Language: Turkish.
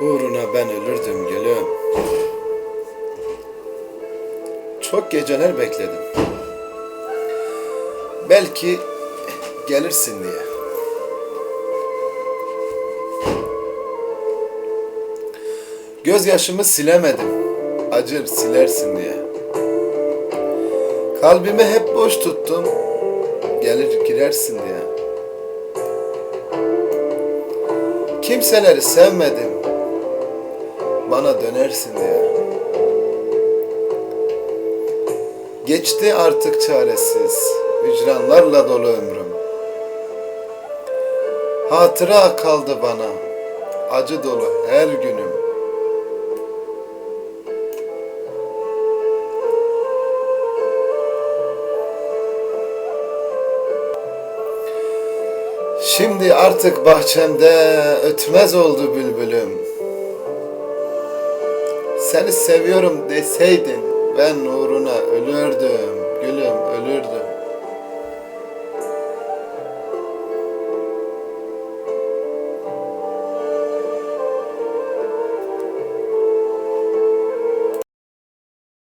Uğruna ben ölürdüm gülüm. Çok geceler bekledim. Belki gelirsin diye. Gözyaşımı silemedim. Acır silersin diye. Kalbimi hep boş tuttum. Gelir girersin diye. Kimseleri sevmedim. Bana dönersin diye. Geçti artık çaresiz. Hücranlarla dolu ömrüm. Hatıra kaldı bana. Acı dolu her günüm. Şimdi artık bahçemde ötmez oldu bülbülüm. Seni seviyorum deseydin ben uğruna ölürdüm.